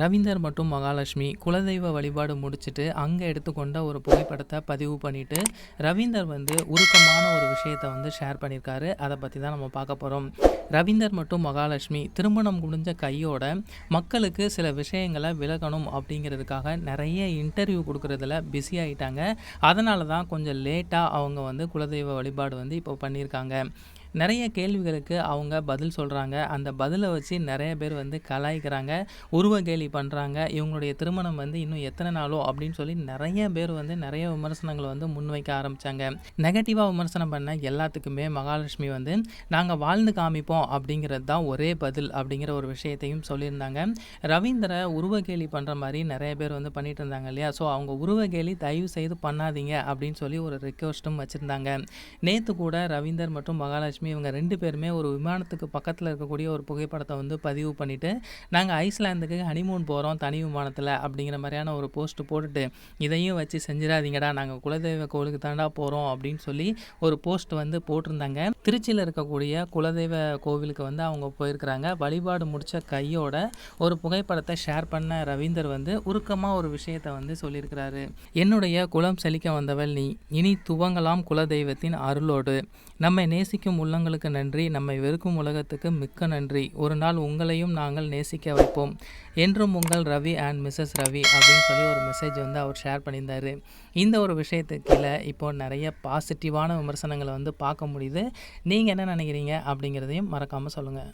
ரவீந்தர் மற்றும் மகாலட்சுமி குலதெய்வ வழிபாடு முடிச்சுட்டு அங்கே எடுத்துக்கொண்ட ஒரு புகைப்படத்தை பதிவு பண்ணிட்டு ரவீந்தர் வந்து உருக்கமான ஒரு விஷயத்தை வந்து ஷேர் பண்ணியிருக்காரு. அதை பற்றி தான் நம்ம பார்க்க போகிறோம் ரவீந்தர் மற்றும் மகாலட்சுமி திருமணம் முடிஞ்ச கையோட மக்களுக்கு சில விஷயங்களை விலகணும் அப்படிங்கிறதுக்காக நிறைய இன்டர்வியூ கொடுக்குறதுல பிஸி ஆகிட்டாங்க அதனால தான் கொஞ்சம் லேட்டாக அவங்க வந்து குலதெய்வ வழிபாடு வந்து இப்போ பண்ணியிருக்காங்க. நிறைய கேள்விகளுக்கு அவங்க பதில் சொல்கிறாங்க அந்த பதிலை வச்சு நிறைய பேர் வந்து கலாய்க்கிறாங்க. உருவ கேலி பண்ணுறாங்க இவங்களுடைய திருமணம் வந்து இன்னும் எத்தனை நாளோ அப்படின்னு சொல்லி நிறைய பேர் வந்து நிறைய விமர்சனங்களை வந்து முன்வைக்க ஆரம்பித்தாங்க நெகட்டிவாக விமர்சனம் பண்ண எல்லாத்துக்குமே மகாலட்சுமி வந்து நாங்கள் வாழ்ந்து காமிப்போம் அப்படிங்கிறது தான் ஒரே பதில் அப்படிங்கிற ஒரு விஷயத்தையும் சொல்லியிருந்தாங்க. ரவீந்திர உருவ கேலி பண்ணுற மாதிரி நிறைய பேர் வந்து பண்ணிட்டு இருந்தாங்க இல்லையா? ஸோ அவங்க உருவ கேலி தயவு செய்து பண்ணாதீங்க அப்படின்னு சொல்லி ஒரு ரிக்வஸ்ட்டும் வச்சுருந்தாங்க. நேற்று கூட ரவீந்தர் மற்றும் மகாலட்சுமி இவங்க ரெண்டு பேருமே ஒரு விமானத்துக்கு பக்கத்தில் இருக்கக்கூடிய ஒரு புகைப்படத்தை வந்து பதிவு பண்ணிவிட்டு நாங்கள் ஐஸ்லாந்துக்கு ஹனிமூன் போகிறோம் தனி விமானத்தில் அப்படிங்கிற மாதிரியான ஒரு போஸ்ட் போட்டுட்டு இதையும் வச்சு செஞ்சிடாதீங்கடா நாங்கள் குலதெய்வ கோவிலுக்கு தாண்டா போகிறோம் அப்படின்னு சொல்லி ஒரு போஸ்ட் வந்து போட்டிருந்தாங்க. திருச்சியில் இருக்கக்கூடிய குலதெய்வ கோவிலுக்கு வந்து அவங்க போயிருக்கிறாங்க. வழிபாடு முடித்த கையோட ஒரு புகைப்படத்தை ஷேர் பண்ண ரவீந்தர் வந்து உருக்கமாக ஒரு விஷயத்தை வந்து சொல்லியிருக்கிறாரு. என்னுடைய குலம் செழிக்க வந்தவள் நீ இனி துவங்கலாம் குலதெய்வத்தின் அருளோடு. நம்மை நேசிக்கும் உள்ளங்களுக்கு நன்றி நம்மை வெறுக்கும் உலகத்துக்கு மிக்க நன்றி. ஒரு நாள் உங்களையும் நாங்கள் நேசிக்க வைப்போம். என்றும் உங்கள் ரவி அண்ட் மிஸ்ஸஸ் ரவி அப்படின்னு சொல்லி ஒரு மெசேஜ் வந்து அவர் ஷேர் பண்ணியிருந்தாரு. இந்த ஒரு விஷயத்துக்கு கீழே இப்போ நிறைய பாசிட்டிவான விமர்சனங்களை வந்து பார்க்க முடியுது. நீங்கள் என்ன நினைக்கிறீங்க அப்படிங்கிறதையும் மறக்காமல் சொல்லுங்கள்